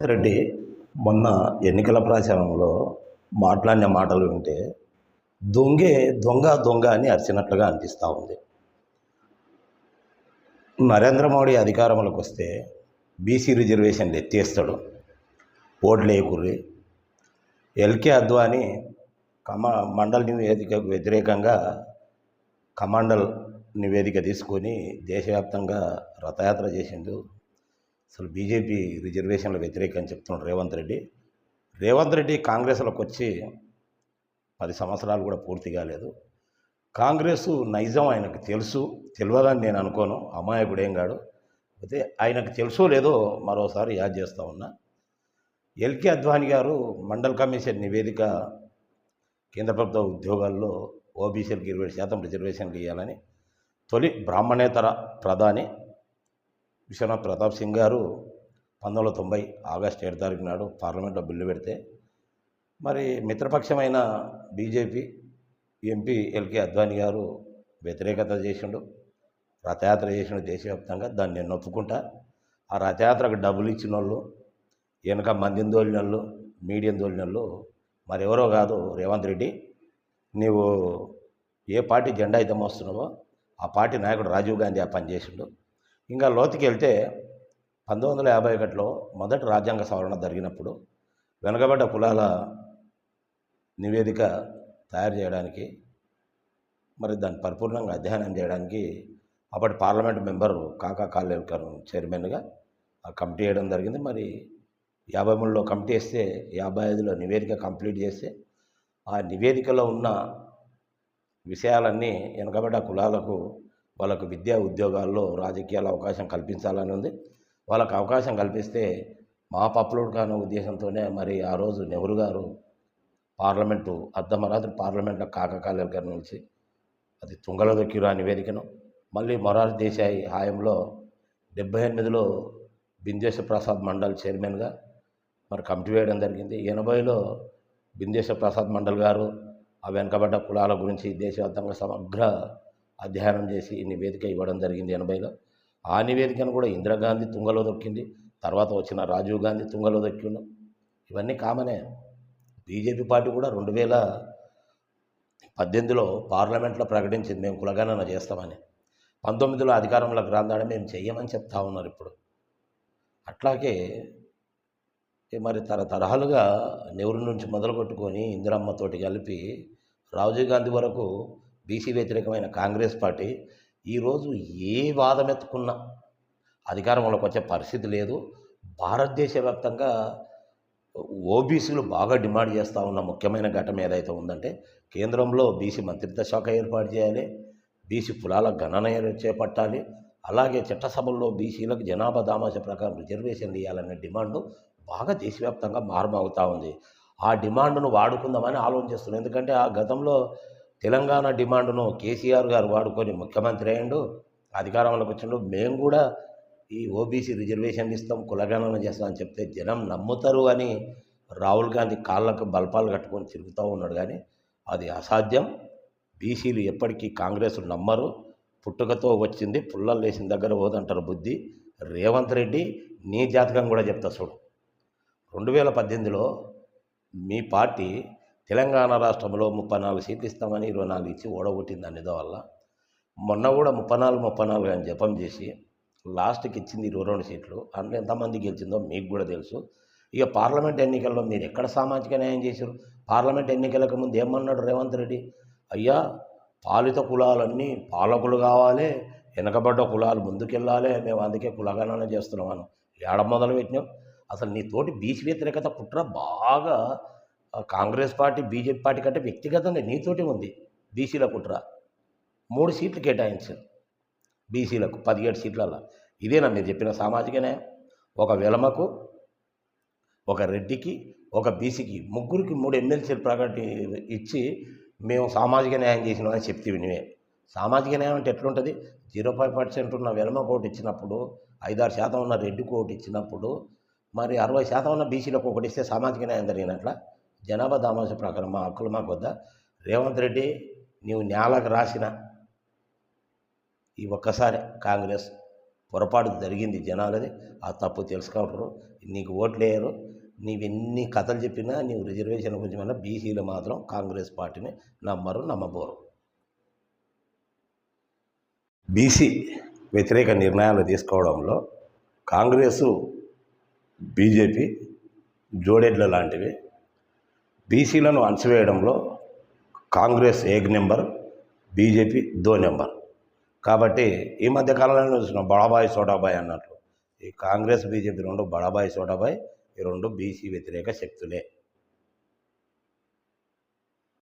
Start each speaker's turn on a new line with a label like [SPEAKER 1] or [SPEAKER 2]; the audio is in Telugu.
[SPEAKER 1] రెడ్డి మొన్న ఎన్నికల ప్రచారంలో మాట్లాడిన మాటలు వింటే దొంగే దొంగ దొంగ అని అరిచినట్లుగా అనిపిస్తూ ఉంది. నరేంద్ర మోడీ అధికారంలోకి వస్తే బీసీ రిజర్వేషన్లు ఎత్తేస్తాడు ఓట్లు వేయకుర్రి ఎల్కే అద్వాని కమా మండల్ నివేదికకు వ్యతిరేకంగా కమాండల్ నివేదిక తీసుకొని దేశవ్యాప్తంగా రథయాత్ర చేసిండు. అసలు బీజేపీ రిజర్వేషన్ల వ్యతిరేకం చెప్తున్నాడు రేవంత్ రెడ్డి. రేవంత్ రెడ్డి కాంగ్రెస్లోకి వచ్చి పది సంవత్సరాలు కూడా పూర్తి కాలేదు. కాంగ్రెస్ నైజం ఆయనకు తెలుసు తెలియదని నేను అనుకోను అమాయకుడు ఏం కాడు. అయితే ఆయనకు తెలుసో లేదో మరోసారి యాద్ చేస్తూ ఉన్నా. ఎల్కే అద్వాని గారు మండల్ కమిషన్ నివేదిక కేంద్ర ప్రభుత్వ ఉద్యోగాల్లో ఓబీసీలకు ఇరవై శాతం రిజర్వేషన్లు ఇవ్వాలని తొలి బ్రాహ్మణేతర ప్రధాని విశ్వనాథ్ ప్రతాప్ సింగ్ గారు పంతొమ్మిది వందల తొంభై ఆగస్టు ఏడు తారీఖు నాడు పార్లమెంట్లో బిల్లు పెడితే మరి మిత్రపక్షమైన BJP MP LK Advani garu వ్యతిరేకత చేసిండు రథయాత్ర చేసిండు దేశవ్యాప్తంగా దాన్ని నేను ఒప్పుకుంటా. ఆ రథయాత్రకు డబ్బులు ఇచ్చిన వాళ్ళు వెనక మందిని తోలిన వాళ్ళు మీడియం తోలిన వాళ్ళు మరెవరో కాదు రేవంత్ రెడ్డి. నీవు ఏ పార్టీ జెండా అయితే మోస్తున్నావో ఆ పార్టీ నాయకుడు రాజీవ్ గాంధీ ఆ పని చేసిండు. ఇంకా లోతుకి వెళ్తే పంతొమ్మిది వందల యాభై ఒకటిలో మొదటి రాజ్యాంగ సవరణ జరిగినప్పుడు వెనుకబడ్డ కులాల నివేదిక తయారు చేయడానికి మరి దాన్ని పరిపూర్ణంగా అధ్యయనం చేయడానికి అప్పటి పార్లమెంట్ మెంబర్ కాకా కాలేకర్ చైర్మన్గా ఆ కమిటీ వేయడం జరిగింది. మరి యాభై మూడులో కమిటీ వేస్తే యాభై ఐదులో నివేదిక కంప్లీట్ చేస్తే ఆ నివేదికలో ఉన్న విషయాలన్నీ వెనకబడ్డ కులాలకు వాళ్ళకు విద్యా ఉద్యోగాల్లో రాజకీయాల అవకాశం కల్పించాలని ఉంది. వాళ్ళకు అవకాశం కల్పిస్తే మా పప్పులోడు కాని ఉద్దేశంతోనే మరి ఆ రోజు నెహ్రూ గారు పార్లమెంటు అర్ధమరాత్రి పార్లమెంట్లో కాకకాల గారి నుంచి అది తుంగలో దొక్కిరు ఆ నివేదికను. మళ్ళీ మొరారి దేశాయి హాయంలో డెబ్బై ఎనిమిదిలో బిందేశ్వర ప్రసాద్ మండల్ చైర్మన్గా మరి కమిటీ వేయడం జరిగింది. ఎనభైలో బిందేశ్వర ప్రసాద్ మండల్ గారు ఆ వెనుకబడ్డ కులాల గురించి దేశవ్యాప్తంగా సమగ్ర అధ్యయనం చేసి నివేదిక ఇవ్వడం జరిగింది ఎనభైలో. ఆ నివేదికను కూడా ఇందిరాగాంధీ తుంగలో దొక్కింది. తర్వాత వచ్చిన రాజీవ్ గాంధీ తుంగలో దొక్కిండు. ఇవన్నీ కామనే. బీజేపీ పార్టీ కూడా రెండు వేల పద్దెనిమిదిలో పార్లమెంట్లో ప్రకటించింది. మేము కులగణన చేస్తామని. పంతొమ్మిదిలో అధికారంలోకి రాందాడే మేము చెయ్యమని చెప్తా ఉన్నారు ఇప్పుడు. అట్లాగే మరి తరతరాలుగా నెహ్రూ నుంచి మొదలుకొట్టుకొని ఇందిరమ్మతోటి కలిపి రాజీవ్ గాంధీ వరకు బీసీ వ్యతిరేకమైన కాంగ్రెస్ పార్టీ ఈరోజు ఏ వాదం ఎత్తుకున్నా అధికారంలోకి వచ్చే పరిస్థితి లేదు. భారతదేశ వ్యాప్తంగా ఓబీసీలు బాగా డిమాండ్ చేస్తూ ఉన్న ముఖ్యమైన ఘటన ఏదైతే ఉందంటే కేంద్రంలో బీసీ మంత్రిత్వ శాఖ ఏర్పాటు చేయాలి బీసీ కులాల గణన చేపట్టాలి అలాగే చట్టసభల్లో బీసీలకు జనాభా దామాష ప్రకారం రిజర్వేషన్లు ఇవ్వాలనే డిమాండ్ బాగా దేశవ్యాప్తంగా మారుమవుతూ ఉంది. ఆ డిమాండ్ను వాడుకుందామని ఆలోచిస్తున్నాం ఎందుకంటే ఆ గతంలో తెలంగాణ డిమాండ్ను కేసీఆర్ గారు వాడుకొని ముఖ్యమంత్రి అయ్యిండు అధికారంలోకి వచ్చిండు. మేము కూడా ఈ ఓబీసీ రిజర్వేషన్ ఇస్తాం కులగణన చేస్తాం అని చెప్తే జనం నమ్ముతారు అని రాహుల్ గాంధీ కాళ్ళకు బల్పాలు కట్టుకొని తిరుగుతూ ఉన్నాడు. కానీ అది అసాధ్యం. బీసీలు ఎప్పటికీ కాంగ్రెస్ నమ్మరు. పుట్టుకతో వచ్చింది పుల్లలు లేచిన దగ్గర పోదంటారు బుద్ధి. రేవంత్ రెడ్డి నీ జాతకం కూడా చెప్తా చూడు. రెండు వేల పద్దెనిమిదిలో మీ పార్టీ తెలంగాణ రాష్ట్రంలో ముప్పై నాలుగు సీట్లు ఇస్తామని ఇరవై నాలుగు ఇచ్చి ఓడగొట్టింది అన్నిదో వల్ల. మొన్న కూడా ముప్పై నాలుగు ముప్పై నాలుగు అని జపం చేసి లాస్ట్కి ఇచ్చింది ఇరవై రెండు సీట్లు. అందులో ఎంతమంది గెలిచిందో మీకు కూడా తెలుసు. ఇక పార్లమెంట్ ఎన్నికల్లో మీరు ఎక్కడ సామాజిక న్యాయం చేశారు? పార్లమెంట్ ఎన్నికలకు ముందు ఏమన్నాడు రేవంత్ రెడ్డి? అయ్యా పాలిత కులాలన్నీ పాలకులు కావాలి వెనకబడ్డ కులాలు ముందుకెళ్ళాలి మేము అందుకే కులగణన చేస్తున్నామని ఏడ మొదలు పెట్టినాం అసలు నీ తోటి బీసీ వ్యతిరేకత కుట్ర బాగా కాంగ్రెస్ పార్టీ బీజేపీ పార్టీ కంటే వ్యక్తిగతంగా నీతోటి ఉంది బీసీల కుట్ర. మూడు సీట్లు కేటాయించారు బీసీలకు పదిహేడు సీట్లలో ఇదేనా మీరు చెప్పిన సామాజిక న్యాయం. ఒక వెలమకు ఒక రెడ్డికి ఒక బీసీకి ముగ్గురికి మూడు ఎమ్మెల్సీలు ప్రకటి ఇచ్చి మేము సామాజిక న్యాయం చేసినామని చెప్తే వినివే. సామాజిక న్యాయం అంటే ఎట్లుంటుంది? జీరో ఫైవ్ పర్సెంట్ ఉన్న వెలమ ఒకటి ఇచ్చినప్పుడు ఐదారు శాతం ఉన్న రెడ్డికి ఒకటి ఇచ్చినప్పుడు మరి అరవై శాతం ఉన్న బీసీలకు ఒకటి ఇస్తే సామాజిక న్యాయం జరిగినట్ల? జనాభా దామాస ప్రకారం మా హక్కులు మాకు వద్ద? రేవంత్ రెడ్డి నీవు నేలకు రాసిన ఈ ఒక్కసారి కాంగ్రెస్ పొరపాటు జరిగింది జనాలది ఆ తప్పు తెలుసుకుంటారు నీకు ఓట్లు వేయరు నీవెన్ని ఎన్ని కథలు చెప్పినా నీవు రిజర్వేషన్ గురించి వల్ల బీసీలు మాత్రం కాంగ్రెస్ పార్టీని నమ్మరు నమ్మబోరు. బీసీ వ్యతిరేక నిర్ణయాలు తీసుకోవడంలో కాంగ్రెసు బీజేపీ జోడెడ్ల లాంటివి బీసీలను అణచివేయడంలో కాంగ్రెస్ ఏక్ నెంబర్ బీజేపీ దో నెంబర్. కాబట్టి ఈ మధ్య కాలంలో చూసిన బడాబాయ్ సోడాబాయ్ అన్నట్లు. ఈ కాంగ్రెస్ బీజేపీ రెండు బడాబాయ్ సోడాబాయ్ ఈ రెండు బీసీ వ్యతిరేక శక్తులే.